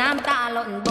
น้ำตาหล่นโบ